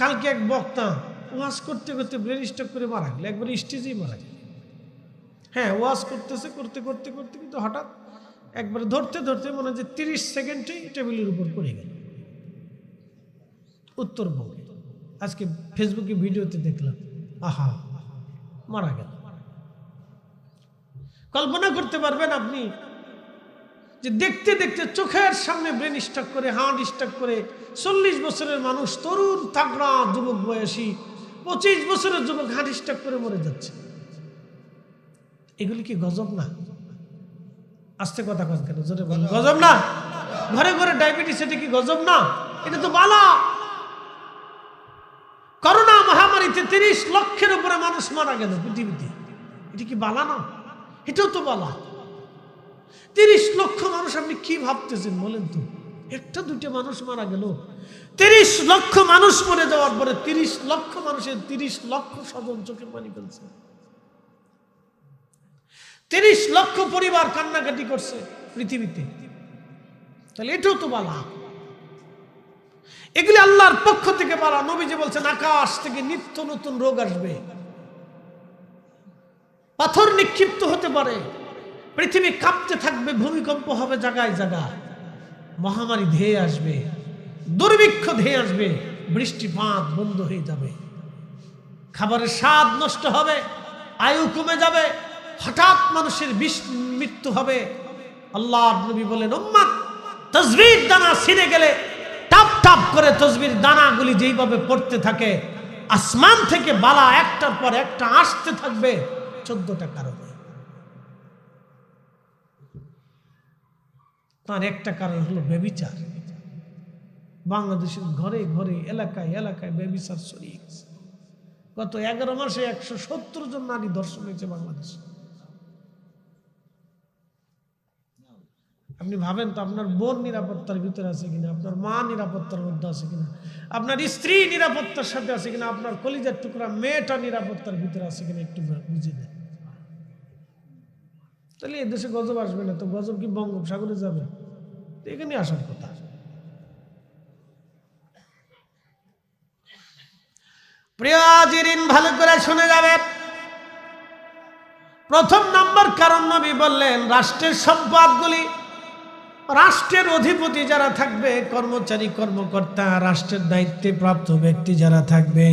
কালকে এক বক্তা ওয়াজ করতে করতে ব্রেন স্টক করে মারা গেল, একবার স্টেজেই মারা গেল। হ্যাঁ ওয়াজ করতেছে, করতে করতে করতে, কিন্তু হঠাৎ একবার ধরতে ধরতে মনে হয় যে তিরিশ সেকেন্ডেই টেবিলের উপর পড়ে গেল। উত্তরবঙ্গে। আজকে ফেসবুকে ভিডিওতে দেখলাম, আহা, মারা গেল। কল্পনা করতে পারবেন আপনি যে দেখতে দেখতে চোখের সামনে ব্রেন স্টক করে, হার্ট স্টক করে, চল্লিশ বছরের মানুষ, তরুণ তাগড়া যুবক বয়সী, পঁচিশ বছরের যুবক হার্ট স্টক করে মরে যাচ্ছে। এগুলি কি গজব না? আস্তে কথা কন কেন? জোরে গজব না? ঘরে ঘরে ডায়াবেটিস, এটা কি গজব না? এটা তো বালা। করোনা মহামারীতে তিরিশ লক্ষের উপরে মানুষ মারা গেল পৃথিবীতে। এটা কি বালা না? এটাও তো বালা। তিরিশ লক্ষ মানুষ, আপনি কি ভাবতেছেন বলেন তো? একটা, দুইটা মানুষ মারা গেল। তিরিশ লক্ষ মানুষ মরে যাওয়ার পরে তিরিশ লক্ষ মানুষের তিরিশ লক্ষ স্বজন চোখের পানি ফেলছে। তিরিশ লক্ষ পরিবার কান্নাকাটি করছে পৃথিবীতে। তাহলে এটাও তো বালা। এগুলি আল্লাহর পক্ষ থেকে বলা। নবীজি বলছেন, আকাশ থেকে নিত্য নতুন রোগ আসবে। পাথর নিক্ষিপ্ত হতে পারে। পৃথিবী কাঁপতে থাকবে, ভূমিকম্প হবে জায়গায় জায়গায় মহামারী ধেয়ে আসবে, দুর্ভিক্ষ ধেয়ে আসবে, বৃষ্টিপাত বন্ধ হয়ে যাবে। খাবারের স্বাদ নষ্ট হবে, আয়ু কমে যাবে, হঠাৎ মানুষের বিষ- মৃত্যু হবে। আল্লাহ নবী বলেন উম্মাদ তসবির দানা ছিঁড়ে গেলে টাপ টাপ করে তসবির দানাগুলি যেইভাবে পড়তে থাকে, আসমান থেকে বালা একটার পর একটা আসতে থাকবে, চোদ্দটা কারণে। তার একটা কারণ হলো বেবিচার বাংলাদেশের ঘরে ঘরে, এলাকায় এলাকায় বেবিচার ছড়িয়ে গেছে। গত এগারো মাসে একশো সত্তর জন নারী দর্শন হয়েছে বাংলাদেশে। আপনি ভাবেন তো আপনার বোন নিরাপত্তার ভিতরে আছে কিনা, আপনার মা নিরাপত্তার মধ্যে আছে কিনা, আপনার স্ত্রী নিরাপত্তার সাথে আছে কিনা, আপনার কলিজার টুকরা মেয়েটা নিরাপত্তার ভিতরে আছে কিনা একটু বুঝে নেন তাহলে এদেশে গজব আসবে না, তো গজব কি বঙ্গোপসাগরে যাবে? এখানে আসার কথা। প্রিয় জিরিন ভালো করে শুনে যাবেন প্রথম নম্বর কারণ নবী বললেন, রাষ্ট্রের সম্পদগুলি রাষ্ট্রের অধিপতি যারা থাকবে, কর্মচারী, কর্মকর্তা, রাষ্ট্রের দায়িত্বে প্রাপ্ত ব্যক্তি যারা থাকবে,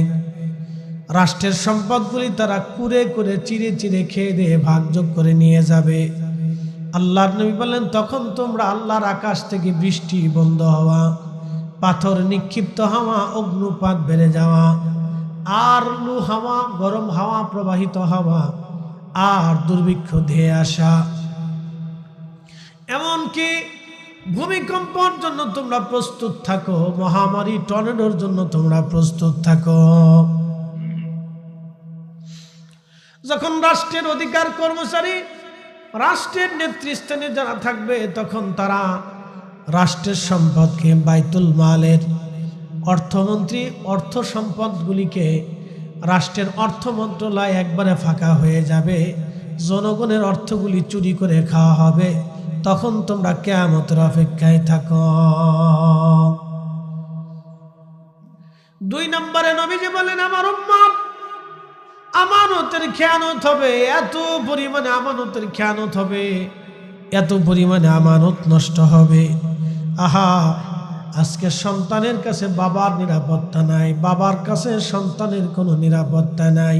রাষ্ট্রের সম্পদগুলি তারা কুরে করে চিরে চিরে খেয়ে দিয়ে ভাগযোগ করে নিয়ে যাবে। আল্লাহর নবী বললেন তখন তোমরা আল্লাহর আকাশ থেকে বৃষ্টি বন্ধ হওয়া, পাথর নিক্ষিপ্ত হওয়া অগ্নুপাত বেড়ে যাওয়া, আর লু হাওয়া, গরম হাওয়া প্রবাহিত হওয়া, আর দুর্ভিক্ষ ধেয়ে আসা। এমনকি ভূমিকম্পর জন্য তোমরা প্রস্তুত থাকো, মহামারী টর্নেডোর জন্য তোমরা প্রস্তুত থাকো। যখন রাষ্ট্রের অধিকার কর্মচারী রাষ্ট্রের নেতৃস্থানে যারা থাকবে, তখন তারা রাষ্ট্রের সম্পদকে বাইতুল মালের অর্থমন্ত্রী, অর্থ সম্পদগুলিকে রাষ্ট্রের অর্থ মন্ত্রণালয় একবারে ফাঁকা হয়ে যাবে। জনগণের অর্থগুলি চুরি করে খাওয়া হবে। তখন তোমরা কেয়ামতের অপেক্ষায় থাকো। দুই নম্বরে নবীজি বলেন, আমার উম্মত আমানতের খেয়ানত হবে, এত পরিমাণে আমানতের খেয়ানত হবে, এত পরিমাণে আমানত নষ্ট হবে। আহা, আজকে সন্তানের কাছে বাবার নিরাপত্তা নাই, বাবার কাছে সন্তানের কোনো নিরাপত্তা নাই।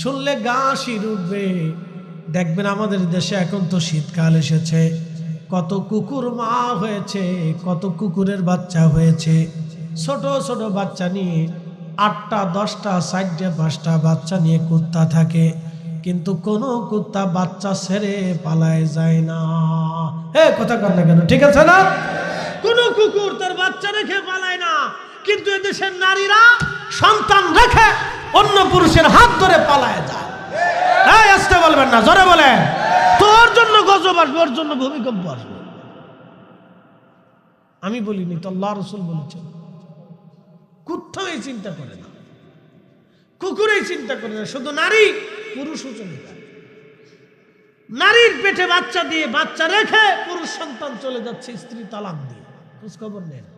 শুনলে গা শির উঠবে। দেখবেন আমাদের দেশে এখন তো শীতকাল এসেছে, কত কুকুর মা হয়েছে, কত কুকুরের বাচ্চা হয়েছে, ছোট ছোট বাচ্চা নিয়ে আটটা, দশটা, চারটে, পাঁচটা বাচ্চা নিয়ে কুত্তা থাকে। কিন্তু কোনো কুত্তা বাচ্চা ছেড়ে পালায় যায় না। হে কথা কর না কেন, ঠিক আছে না? কোনো কুকুর তার বাচ্চা রেখে পালায় না। কিন্তু এদেশের নারীরা সন্তান রেখে অন্য পুরুষের হাত ধরে পালায় যায়। হ্যাঁ আসতে বলবেন না, জোরে বলে তোর জন্য গজব আসবে, ওর জন্য ভূমিকম্প আসবে। আমি বলিনি, তো আল্লাহ রসুল বলেছেন। কুত্তাও এই চিন্তা করে না। কুকুরেই চিন্তা করে না, শুধু নারী, পুরুষও চলে যায় নারীর পেটে বাচ্চা দিয়ে বাচ্চা রেখে পুরুষ সন্তান চলে যাচ্ছে, স্ত্রী তালাক দিয়ে। খোঁজ খবর নেই না।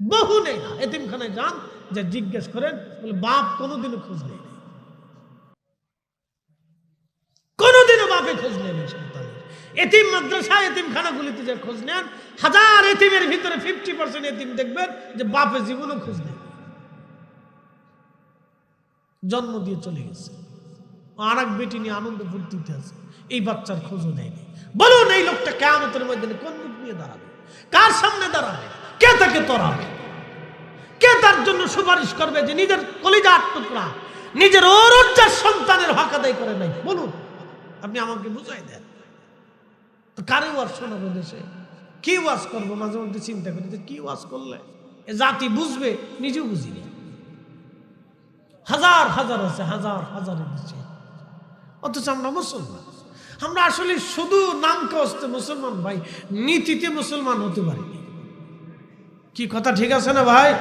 বহু নেই না। এতিমখানায় যান, যে জিজ্ঞেস করেন, বলে বাপ কোনোদিনও খোঁজ নেই কোনোদিনও বাপে খোঁজ নেই সন্তানের। এতিম মাদ্রাসা এতিম খানাগুলিতে যে খোঁজ নেন, হাজার এতিমের ভিতরে ফিফটি পার্সেন্ট এতিম দেখবেন যে বাপে জীবনও খোঁজ নেই জন্ম দিয়ে চলে গেছে। আর এক বেটি নিয়ে আনন্দ ফুর্তিতে আছে। এই বাচ্চার খোঁজও নেয়নি। বলুন, এই লোকটা কেমতের মধ্যে কোন মুখ নিয়ে দাঁড়াবে? কার সামনে দাঁড়াবে? কে তাকে তরাবে? কে তার জন্য সুপারিশ করবে যে নিজের কলিজার টুকরা, নিজের অরজ্জার সন্তানের হক আদায় করে নাই? বলুন, আপনি আমাকে বুঝাই দেন। কারে ওয়াজ শোনাবে দেশে? কি ওয়াজ করব? মাঝে মধ্যে চিন্তা করি যে কি ওয়াজ করলে? এ জাতি বুঝবে, নিজেও বুঝিনি হাজার হাজার আছে, হাজার হাজারের দেশে। অথচ আমরা মুসলমান। আমরা আসলে শুধু নাম কস্তে মুসলমান ভাই, নীতিতে মুসলমান হতে পারিনি কি কথা ঠিক আছে না ভাই?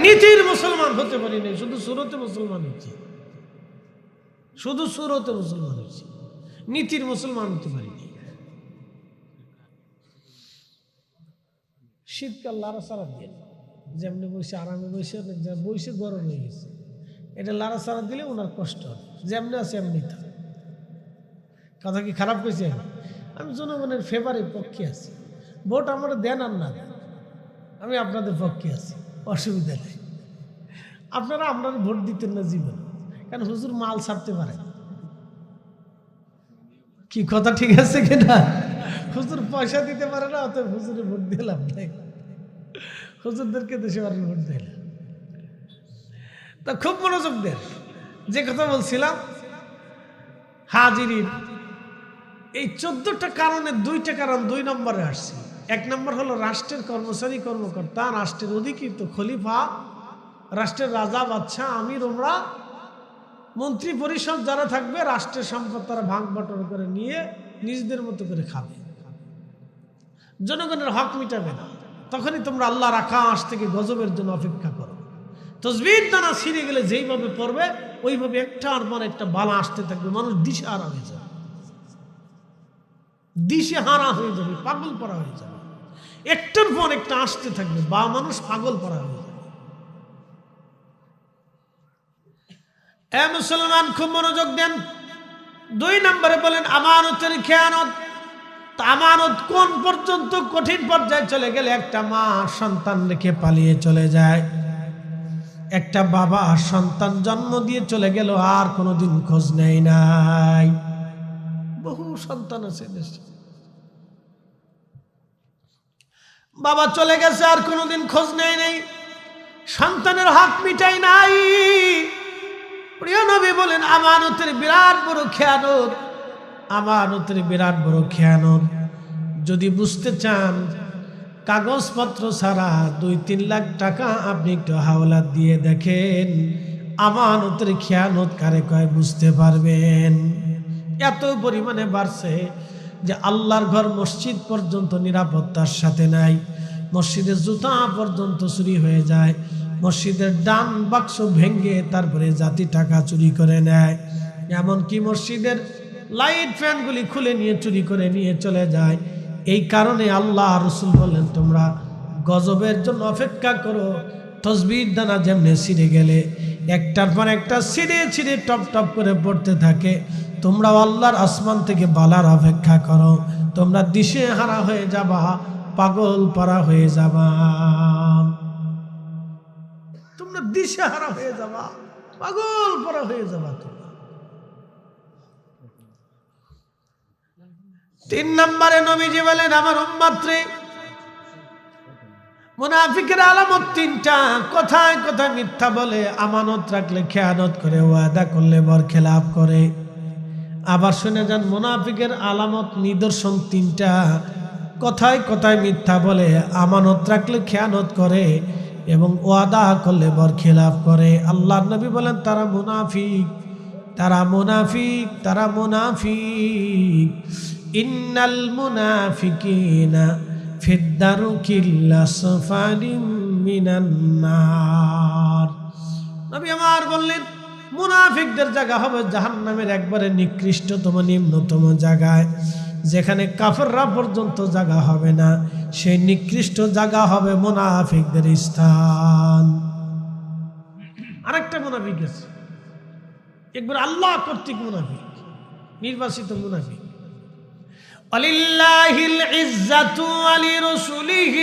নীতির মুসলমান হতে পারিনি শুধু সুরতে মুসলমান হচ্ছে শুধু সুরতে মুসলমান হচ্ছে নীতির মুসলমান হতে পারিনি শীতকাল লারা সারা দিয়ে যেমনি বসে আরামে বসে বসে গরম হয়ে গেছে। এটা লারা সারা দিলে ওনার কষ্ট যেমনি আছে এমনি থাকে কথা কি খারাপ করেছে আমি? জনগণের ফেভারের পক্ষে আছি। ভোট আমার দেন আর না দেন। আমি আপনাদের পক্ষে আছি। অসুবিধা নেই। আপনারা আপনার ভোট দিতেন না জীবন। কারণ হুজুর মাল ছাড়তে পারে কি কথা ঠিক আছে কিনা? হুজুর পয়সা দিতে পারে না অত হুজুরে ভোট দিলাম নাই। হুজুরদেরকে দেশে বাড়ি ভোট দিলাম তা খুব মনোযোগ দেন। যে কথা বলছিলাম, হাজিরির এই চোদ্দটা কারণে দুইটা কারণ দুই নম্বরে আসছে। এক নম্বর হলো রাষ্ট্রের কর্মচারী, কর্মকর্তা, রাষ্ট্রের অধিকৃত খলিফা, রাষ্ট্রের রাজা বাচ্চা আমির ওমরা মন্ত্রী পরিষদ যারা থাকবে, রাষ্ট্রের সম্পদ তারা ভাগ বটর করে নিয়ে নিজেদের মতো করে খাবে। জনগণের হক মিটাবে না। তখনই তোমরা আল্লাহর আকাশ থেকে গজবের জন্য অপেক্ষা করো। তসবির দানা ছিঁড়ে গেলে যেইভাবে পড়বে, ওইভাবে একটার পর একটা বালা আসতে থাকবে, মানুষ দিশে হারা হয়ে যাবে। দিশে হারা হয়ে যাবে, পাগল পড়া হয়ে যাবে। একটার পর একটা আসতে থাকবে, বা মানুষ পাগল পড়া হয়ে যাবে। এ মুসলমান, খুব মনোযোগ দেন। দুই নম্বরে বলেন, আমানতের খেয়ানত। আমানত কোন পর্যন্ত কঠিন পর্যায়ে চলে গেলে একটা মা সন্তান রেখে পালিয়ে চলে যায়। একটা বাবা সন্তান জন্ম দিয়ে চলে গেল, আর কোনোদিন খোঁজ নেই নাই। বহু সন্তান আছে দেশে। বাবা চলে গেছে, আর কোনোদিন খোঁজ নেই নেই। সন্তানের হক মিটাই নাই। প্রিয় নবী বলেন, আমানতের বিরাট বড় খেয়ানত। আমানতের বিরাট বড় খেয়ানত। যদি বুঝতে চান, কাগজপত্র ছাড়া দুই তিন লাখ টাকা আপনি একটু হাওলা দিয়ে দেখেন আমানতের খেয়ানত কারে কয় বুঝতে পারবেন। এত পরিমাণে বাড়ছে যে আল্লাহর ঘর মসজিদ পর্যন্ত নিরাপত্তার সাথে নাই। মসজিদের জুতা পর্যন্ত চুরি হয়ে যায়। মসজিদের ডান বাক্স ভেঙ্গে তারপরে জাতি টাকা চুরি করে নেয়। এমনকি মসজিদের লাইট ফ্যানগুলি খুলে নিয়ে, চুরি করে নিয়ে চলে যায়। এই কারণে আল্লাহ রসুল বললেন, তোমরা গজবের জন্য অপেক্ষা করো, তসবির দানা যেমনি ছিঁড়ে গেলে, একটার পর একটা ছিঁড়ে ছিঁড়ে টপ টপ করে পড়তে থাকে। তোমরাও আল্লাহর আসমান থেকে বালার অপেক্ষা করো। তোমরা দিশে হারা হয়ে যাবা, পাগল পারা হয়ে যাবা। তোমরা দিশে হারা হয়ে যাবা, পাগল পারা হয়ে যাবা তোমরা তিন নম্বরে নবীজি বলেন, আমার উম্মাত্রে মুনাফিকের আলামত তিনটা। কথায় কথায় মিথ্যা বলে? আমানত রাখলে, খেয়ানত করে, ওয়াদা করলে বর খেলাপ করে। আবার শুনে যান, মুনাফিকের আলামত নিদর্শন তিনটা। কথায় কথায় মিথ্যা বলে? আমানত রাখলে, খেয়ানত করে এবং ওয়াদা করলে বর খেলাপ করে। আল্লাহ নবী বলেন, তারা মুনাফিক তারা মুনাফিক তারা মুনাফিক। ইন্নাল মুনাফিকিনা নবী আমার বললেন, মুনাফিকদের জায়গা হবে জাহান্নামের একবারে নিকৃষ্টতম, নিম্নতম জায়গায়, যেখানে কাফেররা পর্যন্ত জায়গা হবে না। সেই নিকৃষ্ট জায়গা হবে মুনাফিকদের স্থান। আরেকটা মুনাফিক আছে। একবার আল্লাহ কর্তৃক মুনাফিক, নির্বাচিত মুনাফিক। ولله العزة ولرسله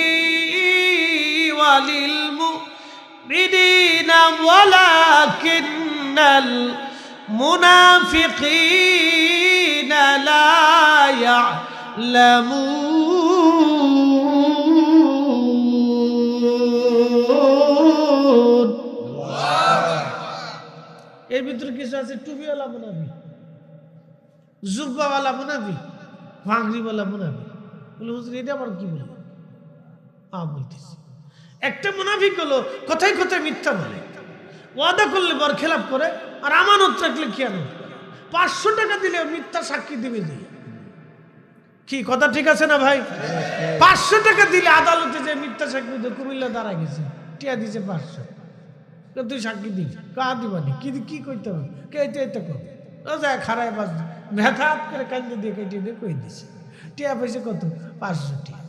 وللمؤمنين ولكن المنافقين لا يعلمون এর ভিতরে কিছু আছে টুপিওয়ালা মুনাফি জুব্বাওয়ালা মুনাফি ভাঙড়িওয়ালা মুনাফি বলে হুজুর, এটা আবার কি বলে আ, বলতেছি। একটা মুনাফিক হলো, কোথায় কোথায় মিথ্যা বলে। ওয়াদা করলে বর খেলাপ করে, আর আমানত রাখলে কেন পাঁচশো টাকা দিলে মিথ্যা সাক্ষী দিবে দিয়ে। কি, কথা ঠিক আছে না ভাই? পাঁচশো টাকা দিলে আদালতে যে মিথ্যা সাক্ষী দিয়ে কুমিল্লা দাঁড়া গেছে। টিয়া দিছে পাঁচশো। তুই সাক্ষী দিবি? কা দিবানি? কি কি কইতে হবে? কে এটা এটা করবে? যায় খারায় বাস ব্যথা করে কান্দে দিয়ে কেটে দিয়ে কই দিছে? টিয়া পয়সা কত? পাঁচশো টিয়া।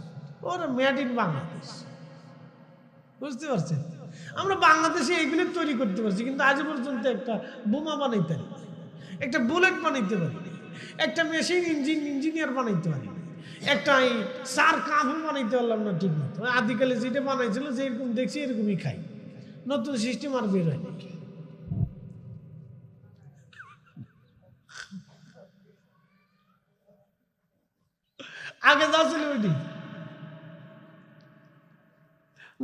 ওরা মেড ইন বাংলাদেশ। বুঝতে পারছেন? আমরা বাংলাদেশে এইগুলো তৈরি করতে পারছি, কিন্তু আজ পর্যন্ত একটা বোমা বানাইতে পারি একটা বুলেট বানাইতে পারি। একটা মেশিন ইঞ্জিন ইঞ্জিনিয়ার বানাইতে পারি। একটা এই সার কাঁফু বানাইতে পারলাম না ঠিক মতো। আদিকালে যেটা বানাইছিল, যেরকম দেখছি এরকমই খাই। নতুন সিস্টেম আর বের হয়নি আগে যা ছিল ওইটি।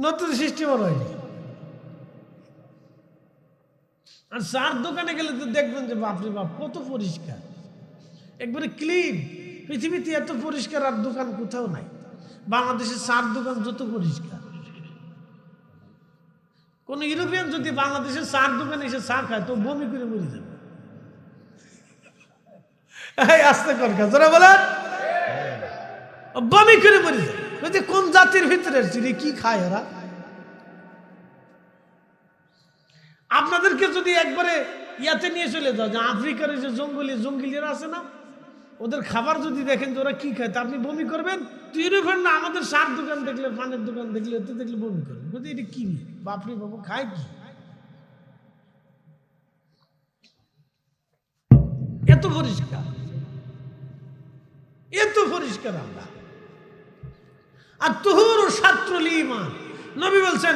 নতুন সিস্টেম হয়নি। আর চার দোকানে গেলে তো দেখবেন যে বাপরে বাপ, কত পরিষ্কার। একবারে ক্লিন পৃথিবীতে এত পরিষ্কার আর দোকান কোথাও নাই। বাংলাদেশের চার দোকান যত পরিষ্কার। কোন ইউরোপিয়ান যদি বাংলাদেশের চার দোকানে এসে চা খায়, তো বমি করে মরে যাবে। আস্তে কর কাজরা বলেন। বমি করে মরে বলছে কোন জাতির ভিতরে? রে, কি খায় ওরা? আপনাদেরকে যদি একবারে ইয়াতে নিয়ে চলে যাও যে আফ্রিকার যে জঙ্গলি জঙ্গলিরা আছে না ওদের খাবার যদি দেখেন যে ওরা কি খায় তা আপনি বমি করবেন? তুই ইউরোপের না আমাদের সার দোকান দেখলে পানের দোকান দেখলে এতে দেখলে বমি করবেন। বলতে এটা কি বাপরে বাবু খায় কি? এত পরিষ্কার। এত পরিষ্কার আমরা। আর তুহুর ছাত্রল ইমান নবী বলছেন,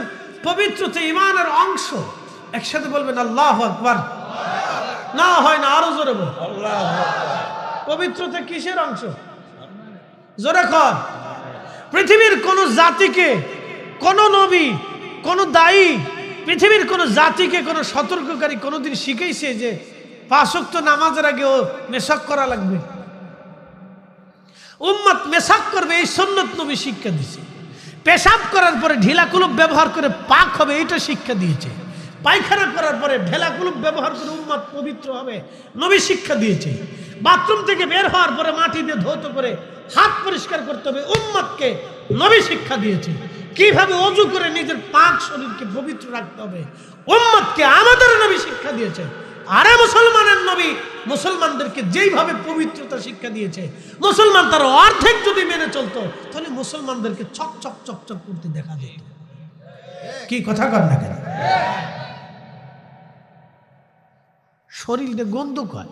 পবিত্রতে ইমানের অংশ। একসাথে বলবেন, আল্লাহ আকবার। না হয় না, আরও জোরে বল পবিত্রতা কিসের অংশ? জোরে কর পৃথিবীর কোন জাতিকে, কোন নবী, কোন দায়ী, পৃথিবীর কোন জাতিকে, কোন সতর্ককারী কোনোদিন শিখেছে যে পাঁচক্ত নামাজের আগে ও মেশক করা লাগবে? উম্মত মেশাক করবে, এই সন্ন্যত নবী শিক্ষা দিয়েছে পেশাব করার পরে ঢিলা কুলুপ ব্যবহার করে পাক হবে এটা শিক্ষা দিয়েছে। পায়খানা করার পরে ঢেলা কুলুপ ব্যবহার করে উম্মত পবিত্র হবে, নবী শিক্ষা দিয়েছে। বাথরুম থেকে বের হওয়ার পরে মাটি দিয়ে ধৌত করে হাত পরিষ্কার করতে হবে, উম্মতকে নবী শিক্ষা দিয়েছে। কীভাবে অজু করে নিজের পাক শরীরকে পবিত্র রাখতে হবে, উম্মতকে আমাদের নবী শিক্ষা দিয়েছে। আরে মুসলমানের নবী, মুসলমানদেরকে যেইভাবে পবিত্রতা শিক্ষা দিয়েছে, মুসলমান তার অর্ধেক যদি মেনে চলতো, তাহলে মুসলমানদেরকে চক চক চক চক করতে দেখা যেত। কি কথা কর না কেন? শরীরে গন্ধ কয়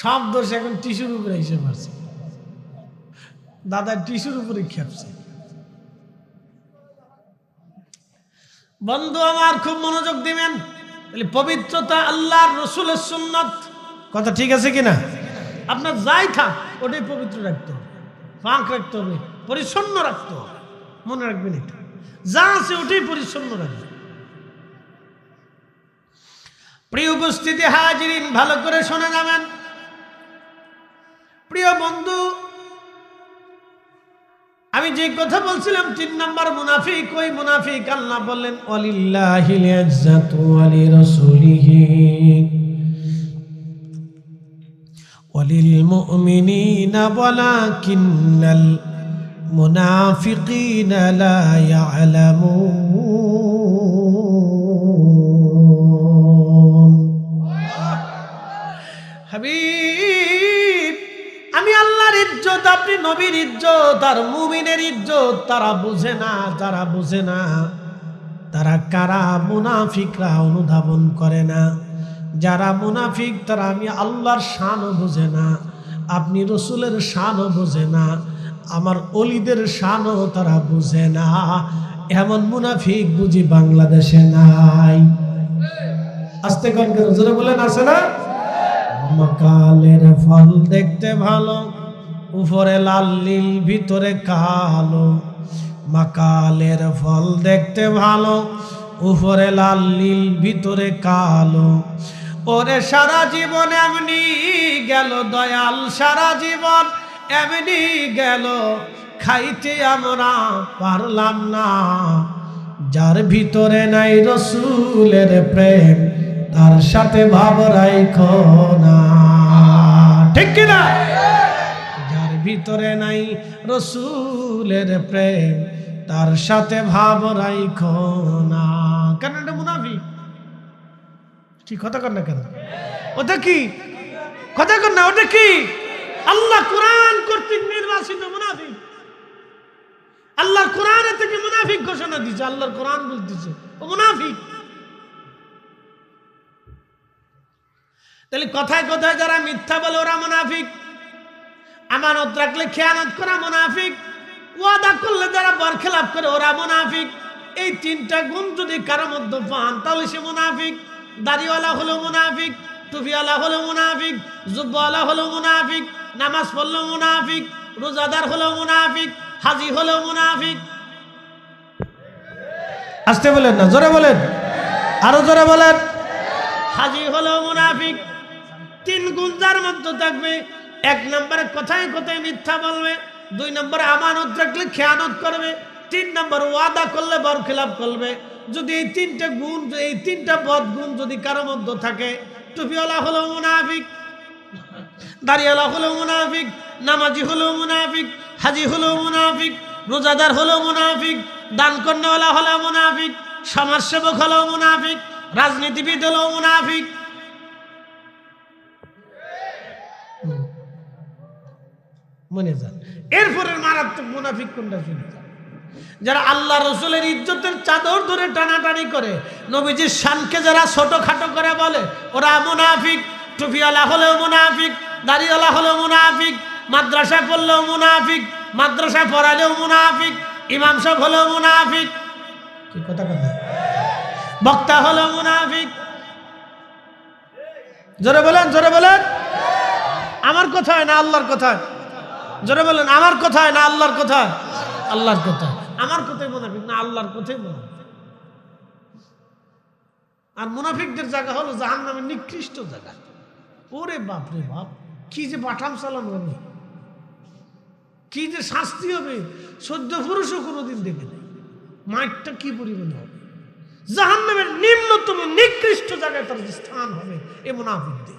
সব দোষ এখন টিস্যুর উপরে এসে পারছে দাদা টিস্যুর উপরে খেপছে। বন্ধু আমার খুব মনোযোগ দিবেন। তাহলে পবিত্রতা আল্লাহর রসুলের সুন্নত। কথা ঠিক আছে কিনা? আপনার যাই থাক ওটাই পবিত্র রাখতে হবে। ফাঁক রাখতে হবে পরিচ্ছন্ন রাখতে হবে। মনে রাখবেন এটা। যা আছে ওটাই পরিচ্ছন্ন রাখবেন। প্রিয় উপস্থিতি হাজিরিন ভালো করে শোনা যাবেন। প্রিয় বন্ধু আমি যে কথা বলছিলাম তিন নম্বর মুনাফিক ওই মুনাফিক আল্লাহ বললেন অলিল্লাহিল ইজ্জাতু ওয়ালি রাসূলিহি وللمؤمنين ولكن المنافقين لا يعلمون হাবিব আমি আল্লাহর ইজ্জত, আপনি নবীর ইজ্জত আর মুমিনের ইজ্জত, তারা বুঝে না, যারা বুঝে না। তারা কারা? মুনাফিকরা অনুধাবন করে না। যারা মুনাফিক, তারা আমি আল্লাহর শানও বোঝে না। আপনি রসুলের শানও বোঝে না। আমার অলিদের শানও তারা বুঝে না। এমন মুনাফিক বুঝি বাংলাদেশে নাই। আস্তে কনকে বলেন, আছে না? মকালের ফল দেখতে ভালো। উপরে লাল, নীল, ভিতরে কালো। মাকালের ফল দেখতে ভালো, উপরে লাল, নীল, ভিতরে কালো। ওরে সারা জীবন এমনি গেল দয়াল, সারা জীবন এমনি গেল। খাইতে আমরা পারলাম না। যার ভিতরে নাই রসুলের প্রেম, তার সাথে ভাব রাইখো না। ঠিক কিনা? ভিতরে নাই রসুলের প্রেম, তার সাথে ভাব রাইখো না। কেন এটা মুনাফি ঠিক কথা কর না কেন? ওটা কি? কথা কর না, ওটা কি? আল্লাহ কোরআন কর্তৃক নির্বাচিত মুনাফিক। আল্লাহর কোরআনে থেকে মুনাফিক ঘোষণা দিচ্ছে আল্লাহর কোরআন বলতেছে, ও মুনাফিক। তাহলে কথায় কথায় যারা মিথ্যা বলে ওরা মুনাফিক। আমানত রাখলে খেয়ানত করা মুনাফিক, ওয়াদা করলে যারা বরখেলাপ করে ওরা মুনাফিক। এই তিনটা গুণ যদি কারোর মধ্যে পান, তাহলে সে মুনাফিক। দাড়িওয়ালা হলো মুনাফিক, টুপিওয়ালা হলো মুনাফিক, জুব্বওয়ালা হলো মুনাফিক, নামাজ পড়ল মুনাফিক, রোজাদার হলো মুনাফিক, হাজি হলো মুনাফিক। আসতে বলেন না, জোরে বলেন। আরও জোরে বলেন। হাজি হলো মুনাফিক। তিন গুণ যার মধ্যে থাকবে এক নম্বরে কথায় কথায় মিথ্যা বলবে, দুই নম্বরে আমানত রাখলে খেয়ানত করবে, তিন নম্বর ওয়াদা করলে বরখিলাপ করবে। যদি এই তিনটা গুণ, এই তিনটা বদ গুণ যদি কারও মধ্যে থাকে, টুপিওয়ালা হলো মুনাফিক দাঁড়িয়ালা হলো মুনাফিক, নামাজি হলো মুনাফিক, হাজি হলো মুনাফিক, রোজাদার হলো মুনাফিক, দান কন্যাওয়ালা হলো মুনাফিক, সমাজসেবক হলো মুনাফিক, রাজনীতিবিদ হলো মুনাফিক মনে যান। এরপরে মারাত্মক মুনাফিক কোনটা শুনে যান। যারা আল্লাহ রসুলের ইজ্জতের চাদর ধরে টানাটানি করে, নবীজির শানকে যারা ছোট খাটো করে বলে, ওরা মুনাফিক, টুপিওয়ালা হলেও মুনাফিক, দাড়িওয়ালা হলেও মুনাফিক, মাদ্রাসা করলেও মুনাফিক, মাদ্রাসা পড়ালেও মুনাফিক, ইমাম সাহেব হলেও মুনাফিক। কি কথা কথা বক্তা হলেও মুনাফিক। জোরে বলেন জোরে বলেন। আমার কথা হয় না, আল্লাহর কথায় জোরে বলেন, আমার কথায় না আল্লাহর কথায়? আল্লাহর কথায়। আমার কথাই মুনাফিক না আল্লাহর কথাই মুনাফিক আর মুনাফিকদের জায়গা হলো জাহান নামের নিকৃষ্ট জায়গা। ওরে বাপ রে বাপ, কি যে পাঠাম চালানো হবে কি যে শাস্তি হবে, সদ্য পুরুষও কোনোদিন দেখে নেই মাঠটা কি পরিমাণে হবে? জাহান নামের নিম্নতম নিকৃষ্ট জায়গায় তার স্থান হবে, এ মুনাফিকদের।